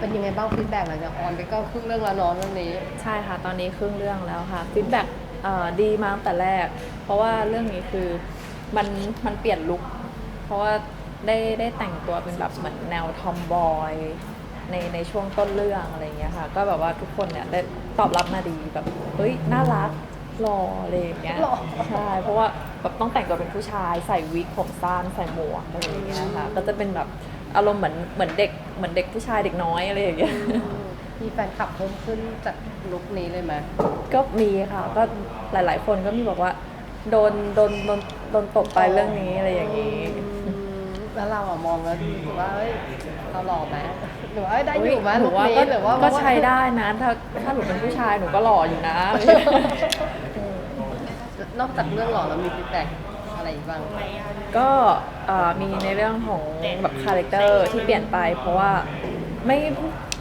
เป็นยังไงบ้างฟีดแบ็กหลังจากออนไปก็ครึ่งเรื่องแล้วเน้องเรื่องนี้ ใช่ค่ะ ตอนนี้ครึ่งเรื่องแล้วค่ะฟีดแบ็กดีมาตั้งแต่แรก เพราะว่าเรื่องนี้คือมันมันเปลี่ยนลุคเพราะว่าได้ได้แต่งตัวเป็นแบบเหมือนแนวทอมบอยในในช่วงต้นเรื่องอะไรอย่างเงี้ยค่ะ ก็แบบว่าทุกคนเนี่ยได้ตอบรับมาดีแบบเฮ้ยน่ารักหล่ออะไรอย่างเงี้ยหล่อ ใช่เพราะว่าแบบต้องแต่งตัวเป็นผู้ชายใส่วิกผมสั้นใส่หมวกอะไรอย่างเงี้ยค่ะก็จะเป็นแบบ อารมณ์เหมือนเหมือนเด็กเหมือนเด็กผู้ชายเด็กน้อยอะไรอย่างเงี้ย มีแฟนคลับเพิ่มขึ้นจากลุคนี้เลยไหมก็มีค่ะ ก็หลาย ๆ คนก็มีบอกว่า โดนโดนโดนโดนตกไปเรื่องนี้อะไรอย่างนี้ อืมแล้วเราอะมองแล้วรู้สึกว่าเอ้ยเราหล่อไหมหรือว่าเอ้ยได้อยู่ไหมหลุนูคว่านี้ก็หรือว่าก็ใช้ได้นะ ถ้าถ้าหนูเป็นผู้ชายหนูก็หล่ออยู่นะ นอกจากเรื่องหล่อแล้วมีฟีดแบ็กอะไรอีกบ้าง ก็เอ่อมีในเรื่องของแบบคาแรคเตอร์ที่เปลี่ยนไป เพราะว่าไม่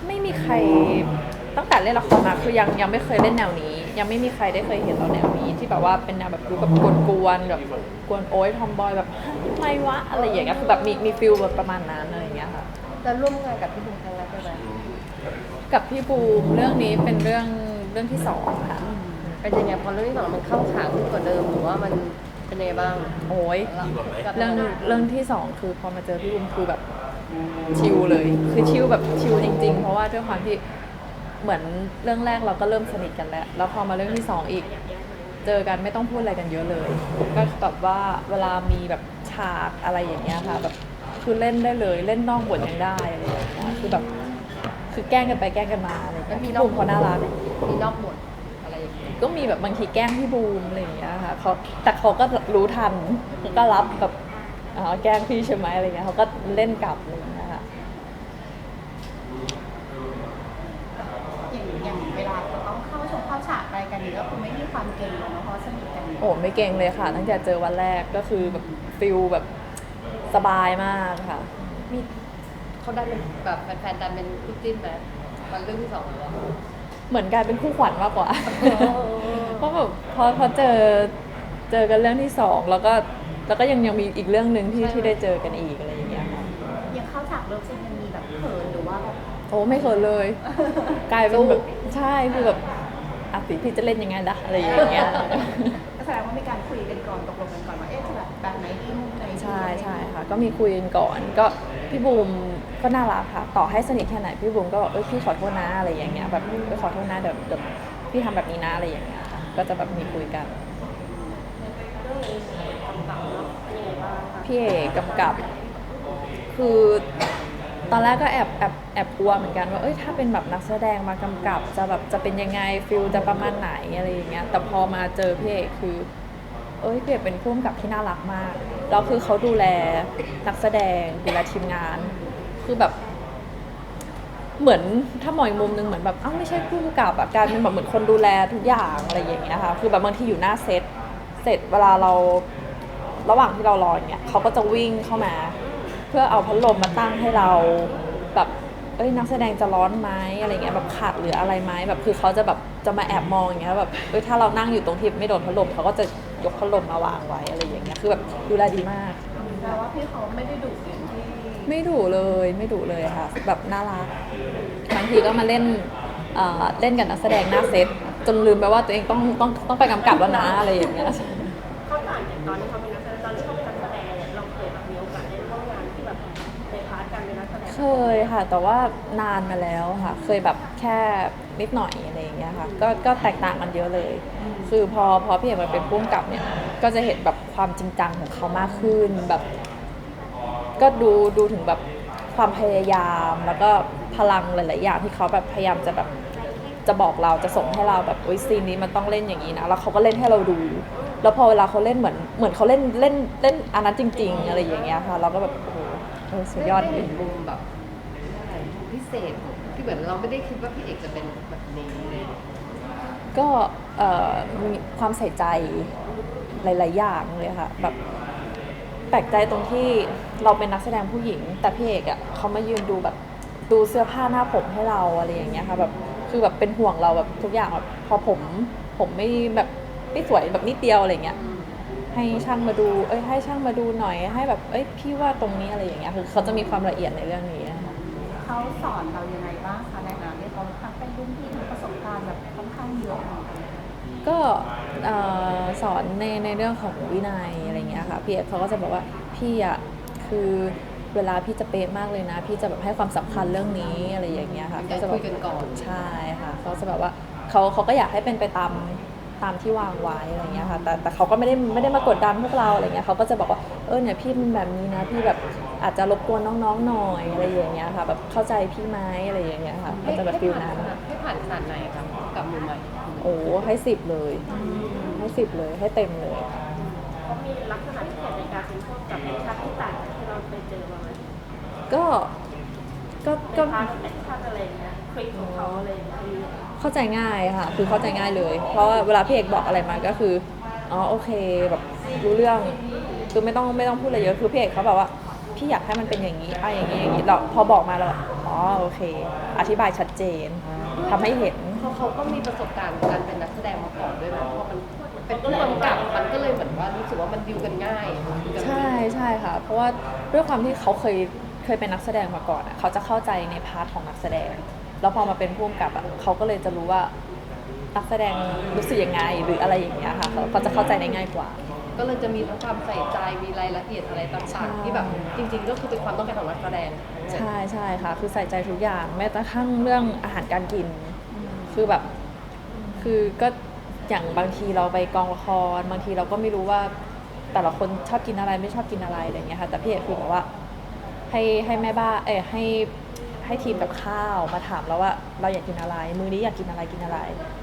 ไม่มีใครตั้งแต่เล่นละครมาคือยังยังไม่เคยเล่นแนวนี้ ยังไม่มีใครได้เคยเห็นเราแนวนี้ ที่แบบว่าเป็นแนวแบบดูแบบกวนๆแบบกวนโอ๊ยทอมบอยแบบทำไมวะอะไรอย่างเงี้ยคือแบบมีมีฟิลแบบประมาณนั้นอะไรอย่างเงี้ยค่ะ แล้วร่วมงานกับพี่บุ๋มครั้งแรกด้วยไหมกับพี่บูมเรื่องนี้เป็นเรื่องเรื่องที่สองค่ะเป็นยังไงพอเรื่องที่สองมันเข้าฉากขึ้นกว่าเดิมหรือว่ามัน เป็นยังไงบ้าง โอ้ยกับเรื่องเรื่องที่สองคือพอมาเจอพี่บูมคือแบบชิลเลย คือชิลแบบชิลจริง ๆ เพราะว่าด้วยความที่เหมือนเรื่องแรกเราก็เริ่มสนิทกันแล้ว แล้วพอมาเรื่องที่สองอีก เจอกันไม่ต้องพูดอะไรกันเยอะเลย ก็แบบว่าเวลามีแบบฉากอะไรอย่างเงี้ยค่ะแบบคือเล่นได้เลยเล่นนอกบทยังได้อะไรอย่างเงี้ยคือแบบคือแกล้งกันไปแกล้งกันมาอะไรอย่างแล้เงี้วยมีนอบูกมเขาน่ารัก มีนอกบทอ ก็มีแบบบางทีแกล้งพี่บูมอะไรอย่างเงี้ยค่ะเขาแต่เขาก็รู้ทันเขาก็รับแบบอ๋อแกล้งพี่ใช่ไหมอะไรเงี้ยเขาก็เล่นกลับอะไรอย่างเงี้ยค่ะ อย่างอย่างเวลาจะต้องเข้าชมเข้าฉากอะไรกันนี่ก็คือไม่มีความเกรงเลยเนอะเพราะสนิทกันโอ้ไม่เก่งเลยค่ะ ตั้งแต่เจอวันแรกก็คือแบบฟิลแบบสบายมากค่ะ มีเขาได้เป็นแบบแฟนๆดันเป็นคู่จิ้นไหมมันเรื่องที่สองแล้วอะ เหมือนกลายเป็นคู่ขวัญมากกว่าเพราะแบบพอพอเจอเจอกันเรื่องที่สองแล้วก็แล้วก็ยังยังมีอีกเรื่องหนึ่งที่ที่ได้เจอกันอีกอะไรอย่างเงี้ยค่ะยังเข้าฉากเลิฟซีนยังมีแบบเขินหรือว่าแบบโอ้ไม่เคยเลย กลายเป็นแบบใช่คือแบบอะสิพี่จะเล่นยังไงล่ะอะไรอย่างเงี้ยก็แสดงว่ามีการคุยกันก่อนตกลงกันก่อนว่าเอ๊ะจะแบบแบบไหนดีมุมไหนดีใช่ใช่ค่ะ ก็มีคุยกันก่อนก็พี่บูม ก็น่ารักค่ะ ต่อให้สนิทแค่ไหนพี่บูมก็บอกเอ้ยพี่ขอโทษนะอะไรอย่างเงี้ยแบบเอ้ยขอโทษนะเดี๋ยวเดี๋ยวพี่ทำแบบนี้นะอะไรอย่างเงี้ยค่ะก็จะแบบมีคุยกัน พี่เอกกำกับ คือตอนแรกก็แอบแอบแอบกลัวเหมือนกันว่าเอ้ยถ้าเป็นแบบนักแสดงมากำกับจะแบบจะเป็นยังไงฟิลจะประมาณไหนอะไรอย่างเงี้ยแต่พอมาเจอพี่เอกคือ เอ้ยพี่เอกเป็นผู้กำกับที่น่ารักมากแล้วคือเขาดูแลนักแสดงดูแลทีมงาน คือแบบ เหมือนถ้ามองอีกมุมหนึงเหมือนแบบอ้าวไม่ใช่ผู้กำกับอะกลารเป็นแบบเหมือนคนดูแลทุกอย่างอะไรอย่างเงี้ยค่ะคือแบบบางทีอยู่หน้าเซตเสร็จเวลาเราระหว่างที่เรารออย่างเงี้ยเขาก็จะวิ่งเข้ามา เพื่อเอาพัดลมมาตั้งให้เราแบบเอ้ยนักแสดงจะร้อนไหมอะไรเงี้ยแบบขาดหรืออะไรไหมแบบคือเขาจะแบบจะมาแอบมองอย่างเงี้ยแบบเอ้ยถ้าเรานั่งอยู่ตรงที่ไม่โดนพัดลมเขาก็จะยกพัดลมมาวางไว้อะไรอย่างเงี้ยคือแบบดูแลดีมาก แปลว่าพี่เขาไม่ได้ดุอย่างที่ ไม่ดุเลยไม่ดุเลยค่ะ แบบน่ารักบางทีก็มาเล่นเล่นกับนักแสดงหน้าเซตจนลืมไปว่าตัวเองต้องต้องต้องไปกำกับแล้วนะอะไรอย่างเงี้ยเขาต่างจากตอนที่เขาเป็นนักแสดงตอนที่เขาเป็นนักแสดงเนี่ยเราเคยแบบมีโอกาสได้ร่วมงานที่แบบในพาร์ทการเป็นนักแสดงเคยค่ะ แต่ว่านานมาแล้วค่ะ เคยแบบแค่นิดหน่อยอะไรอย่างเงี้ยค่ะก็ก็แตกต่างกันเยอะเลย คือพอพอพี่เอกมาเป็นผู้กำกับเนี่ยก็จะเห็นแบบความจริงจังของเขามากขึ้นแบบ ก็ดูดูถึงแบบความพยายามแล้วก็พลังหลายๆอย่างที่เขาแบบพยายามจะแบบจะบอกเราจะส่งให้เราแบบโอ้ยซีนนี้มันต้องเล่นอย่างนี้นะแล้วเขาก็เล่นให้เราดู แล้วพอเวลาเขาเล่นเหมือนเหมือนเขาเล่นเล่นเล่นอันนั้นจริง ๆ อะไรอย่างเงี้ยค่ะ เราก็แบบโอ้โหเออสุดยอดได้จริเห็งนมุมแบบอะไรพิเศษที่เหมือนเราไม่ได้คิดว่าพี่เอกจะเป็นแบบนี้เลยก็เอ่อมีความใส่ใจหลาย ๆ อย่างเลยค่ะแบบ แปลกใจตรงที่เราเป็นนักแสดงผู้หญิง แต่พี่เอกอะเขามายืนดูแบบดูเสื้อผ้าหน้าผมให้เราอะไรอย่างเงี้ยค่ะแบบคือแบบเป็นห่วงเราแบบทุกอย่างแบบพอผมผมไม่แบบไม่สวยแบบนิดเดียวอะไรเงี้ยให้ช่างมาดู เอ้ยให้ช่างมาดูหน่อยให้แบบเอ้ยพี่ว่าตรงนี้อะไรอย่างเงี้ยคือเขาจะมีความละเอียดในเรื่องนี้นะคะเขาสอนเรายังไงบ้างคะในฐานะที่เขาทั้งเป็นรุ่นพี่ทั้งประสบการณ์แบบค่อนข้างเยอะ กันก็เอ่อสอนในในเรื่องของวินัยอะไรเงี้ยค่ะพี่เอกเขาก็จะบอกว่าพี่อะคือเวลาพี่จะเป๊ะมากเลยนะ พี่จะแบบให้ความสำคัญเรื่องนี้อะไรอย่างเงี้ยค่ะได้จะแบคุบยกันก่อนใช่ค่ะเขาจะแบบว่าเขาเขาก็อยากให้เป็นไปตามตามที่วางไว้อะไรเงี้ยค่ะแต่แต่เขาก็ไม่ได้ไม่ได้มากดดันพวกเราอะไรเงี้ยเขาก็จะบอกว่าเออเนี่ยพี่เป็นแบบนี้นะพี่แบบอาจจะรบกวนน้องๆหน่อยอะไรอย่างเงี้ยค่ะแบบเข้าใจพี่ไหมอะไรอย่างเงี้ยค่ะก็จะแบบฟิลนั้นให้ผ่านขนาดไหนครับกับมือใหม่ โอ้ให้สิบเลย ให้สิบเลย ให้เต็มเลยเขามีลักษณะพิเศษในการเป็นพวกกับแอคชั่นที่ต่างจากที่เราไปเจอมาไหมก็ก็ก็ก็พาร์ทแอคชั่นอะไรอย่างเงี้ยคลิกของเขาอะไรอย่างเงี้ยมีเข้าใจง่ายค่ะ คือเข้าใจง่ายเลย เพราะว่าเวลาพี่เอกบอกอะไรมาก็คือ อ๋อโอเคแบบรู้เรื่อง คือไม่ต้องไม่ต้องพูดอะไรเยอะ คือพี่เอกเขาแบบว่า พี่อยากให้มันเป็นอย่างนี้อะอย่างนี้อย่างนี้เราพอบอกมาเราอ๋อ โอเค อธิบายชัดเจนทำให้เห็นเพราะเขาก็มีประสบการณ์การเป็นนักแสดงมาก่อนด้วยนะเพราะมันเป็นผู้กำกับมันก็เลยเหมือนว่ารู้สึกว่ามันดิวกันง่ายดิวกันใช่ใช่ค่ะ เพราะว่าด้วยความที่เขาเคยเคยเป็นนักแสดงมาก่อนอะเขาจะเข้าใจในพาร์ทของนักแสดง แล้วพอมาเป็นผู้กำกับอะเขาก็เลยจะรู้ว่านักแสดงรู้สึกยังไงหรืออะไรอย่างเงี้ยค่ะเขาเขาจะเข้าใจได้ง่ายกว่า ก็เลยจะมีทั้งความใส่ใจมีรายละเอียดอะไรต่างๆ ที่แบบจริง ๆ ก็คือเป็นความต้องการของนักแสดงใช่ใช่ค่ะ คือใส่ใจทุกอย่างแม้กระทั่งเรื่องอาหารการกิน คือแบบ คือก็อย่างบางทีเราไปกองละคร บางทีเราก็ไม่รู้ว่าแต่ละคนชอบกินอะไรไม่ชอบกินอะไรอะไรอย่างเงี้ยค่ะแต่พี่เอกคือแบบว่า ให้ให้แม่บ้านเออให้ให้ทีมกับข้าวมาถามเราว่าเราอยากกินอะไร มือนี้อยากกินอะไรกินอะไร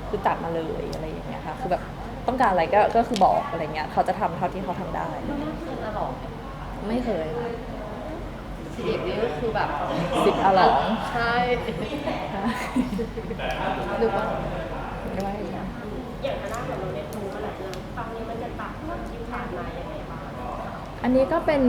คือจัดมาเลยอะไรอย่างเงี้ยค่ะคือแบบ ต้องการอะไรก็ก็คือบอกอะไรเงี้ยเขาจะทำเท่าที่เขาทำได้ ไม่น่าเชื่อนะหรอกไม่เคยค่ะทีเอกนี่ก็คือแบบสิบอลองใช่หรือว่าด้วยค่ะ อย่างคณะของเราเนี่ยดูขนาดนั้นฟังนี้มันจะต่างจากที่ผ่านมาอย่างไรบ้างอันนี้ก็เป็น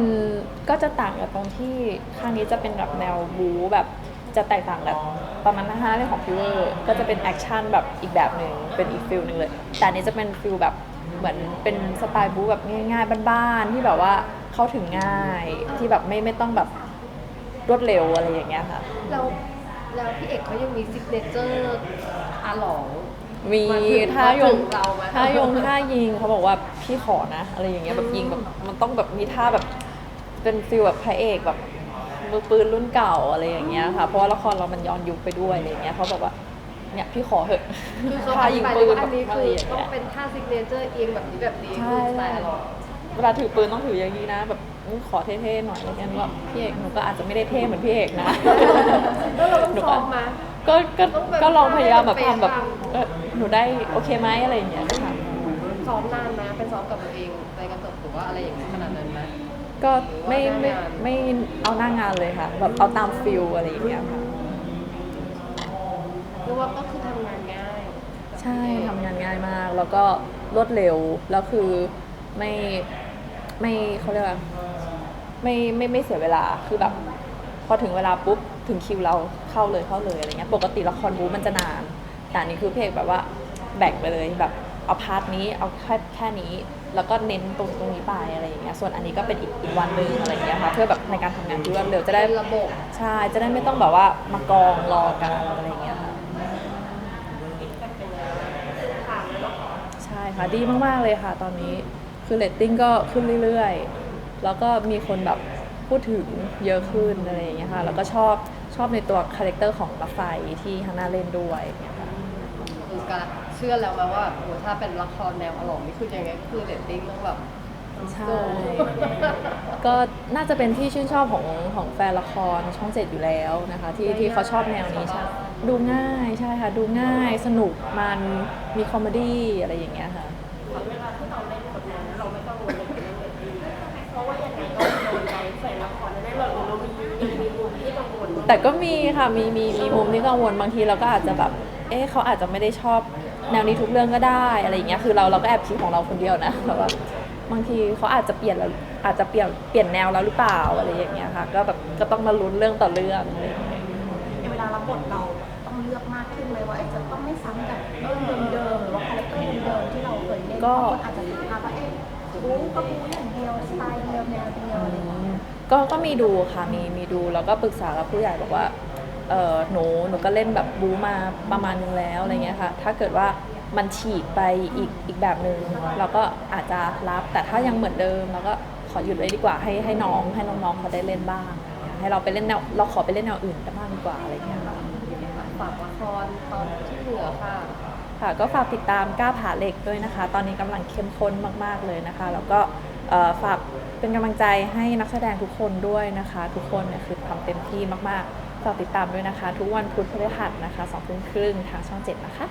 ก็จะต่างกับตรงที่ครั้งนี้จะเป็นแบบแนวบู๊แบบ จะแตกต่างแบบประมาณห้าเรื่องของพิวเวอร์ก็จะเป็นแอคชั่นแบบอีกแบบหนึ่งเป็นอีกฟิลหนึ่งเลย แต่อันนี้จะเป็นฟิลแบบเหมือนเป็นสไตล์บู๊แบบง่ายๆบ้านๆที่แบบว่าเข้าถึงง่ายที่แบบไม่ไม่ต้องแบบรวดเร็วอะไรอย่างเงี้ยค่ะแล้วแล้วพี่เอกเขายังมีซิกเนเจอร์อาหลองมีมาถึงท่ายงมาถึงเราไหมท่ายงท่ายิงเขาบอกว่าพี่ขอนะ อะไรอย่างเงี้ยแบบยิงแบบมันต้องแบบมีท่าแบบเป็นฟิลแบบพระเอกแบบ มือปืนรุ่นเก่าอะไรอย่างเงี้ยค่ะ เพราะว่าละครเรามันย้อนยุคไปด้วยอะไรอย่างเงี้ยเขาบอกว่าเนี่ยพี่ขอเหอะคือเขาท่าอยิธิงบายปืเลยนว่าอันนี้แบบอะคืไรออย่างต้องเงี้ยเป็นท่าซิกเนเจอร์เองแบบนี้แบบนี้ใช่คือสไตล์ใช่อาหลองเวลาถือปืนต้องถืออย่างนี้นะ แบบอื้อขอเท่ๆหน่อยอะไรเงี้ยหนูว่าพี่เอกหนูก็อาจจะไม่ได้เท่เหมือนพี่เอกนะ แล้วเราต้องหนูซ้ก็อมมา ก็ก็ต้องแบบก็ลองพยายามแบบเป๊ะทำแบบปังเออหนูได้โอเคไหมอะไรอย่างเงี้ยค่ะซ้อมนานนะเป็นซ้อมกับตัวเองไปกระจกหรือว่าอะไรอย่างเงี้ยขนาดนั้นไหม ก็ไม่หรือไม่ว่าหน้างานไม่เอาหน้างานเลยค่ะ แบบเอาตามฟิลอะไรอย่างเงี้ยค่ะเรียกว่าก็คือทำงานง่ายใช่ทำงานง่ายมาก แล้วก็รวดเร็วแล้วคือไม่ไม่เขาเรียกว่าไม่ไม่ไม่เสียเวลาคือแบบ พอถึงเวลาปุ๊บถึงคิวเราเข้าเลยเข้าเลยอะไรเงี้ยปกติละครบู๊มันจะนาน แต่อันนี้คือเพลงแบบว่าแบ่งไปเลยแบบ เอาพาร์ทนี้เอาแค่แค่นี้ แล้วก็เน้นตรงตรงนี้ไปอะไรอย่างเงี้ยส่วนอันนี้ก็เป็นอีกอีกวันหนึ่งอะไรอย่างเงี้ยค่ะเพื่อแบบในการทำงานที่รวดเร็วจะได้ระบบใช่จะได้ไม่ต้องแบบว่ามากองรอกันอะไรอย่างเงี้ยค่ะ ใช่ค่ะดีมากๆเลยค่ะตอนนี้คือเรตติ้งก็ขึ้นเรื่อยๆ แล้วก็มีคนแบบพูดถึงเยอะขึ้นอะไรอย่างเงี้ยค่ะแล้วก็ชอบชอบในตัวคาแรคเตอร์ของมาไฟที่ฮันน่าเล่นด้วยเนี่ยค่ะ คือการ เชื่อแล้วไหมว่าโอ้ถ้าเป็นละครแนวอารมณ์นี่คือยังไงคือเรตติ้งต้องแบบใช่ก็น่าจะเป็นที่ชื่นชอบของของแฟนละครช่องเจ็ดอยู่แล้วนะคะ ที่ที่เขาชอบแนวนี้ใช่ดูง่ายใช่ค่ะ ดูง่ายสนุกมันมีคอมเมดี้อะไรอย่างเงี้ยค่ะ เวลาที่เราเล่นบทนั้นเราไม่ต้องกังวลในเรื่องเรตติ้งเพราะว่ายังไงก็โดนใจแฟนละครแน่ๆเราเรามียังมีมุมที่กังวลแต่ก็มีค่ะมีมีมีมุมที่กังวลบางทีเราก็อาจจะแบบ เอ๊ะเขาอาจจะไม่ได้ชอบ แนวนี้ทุกเรื่องก็ได้อะไรอย่างเงี้ยคือเราเราก็แอบคิดของเราคนเดียวนะแบบว่าบางทีเขาอาจจะเปลี่ยนแล้วอาจจะเปลี่ยนเปลี่ยนแนวแล้วหรือเปล่าอะไรอย่างเงี้ยค่ะ ก็แบบก็ต้องมาลุ้นเรื่องต่อเรื่องอะไรอย่างเงี้ยเวลารับบทเราต้องเลือกมากขึ้นเลยว่าเอ๊ะจะต้องไม่ซ้ำกับเรื่องเดิมๆหรือว่าคาแรคเตอร์เดิมๆที่เราเคยเล่นก็บางคนอาจจะติดภาพว่าเอ๊ะบู๊ก็บู๊อย่างเดียวสไตล์เดียวแนวเดียวอะไรอย่างเงี้ยก็ก็มีดูค่ะมีมีดูแล้วก็ปรึกษากับผู้ใหญ่บอกว่า เออหนูหนูก็เล่นแบบบูมาประมาณนึงแล้วอะไรเงี้ยค่ะ ถ้าเกิดว่ามันฉีกไปอีกอีกแบบหนึ่งเราก็อาจจะรับ แต่ถ้ายังเหมือนเดิมเราก็ขอหยุดไว้ดีกว่าให้ให้น้องให้น้องๆเขาได้เล่นบ้าง ให้เราไปเล่นแนวเราขอไปเล่นแนวอื่นกันบ้างดีกว่าอะไรเงี้ยค่ะฝากละครตอนที่เหลือค่ะค่ะก็ฝากติดตามก้าวผาเหล็กด้วยนะคะ ตอนนี้กำลังเข้มข้นมาก ๆเลยนะคะ แล้วก็เอ่อฝากเป็นกำลังใจให้นักแสดงทุกคนด้วยนะคะ ทุกคนเนี่ยคือทำเต็มที่มากๆ ฝากติดตามด้วยนะคะ ทุกวันพุธพฤหัสนะคะสองทุ่มครึ่งทางช่องเจ็ดนะคะ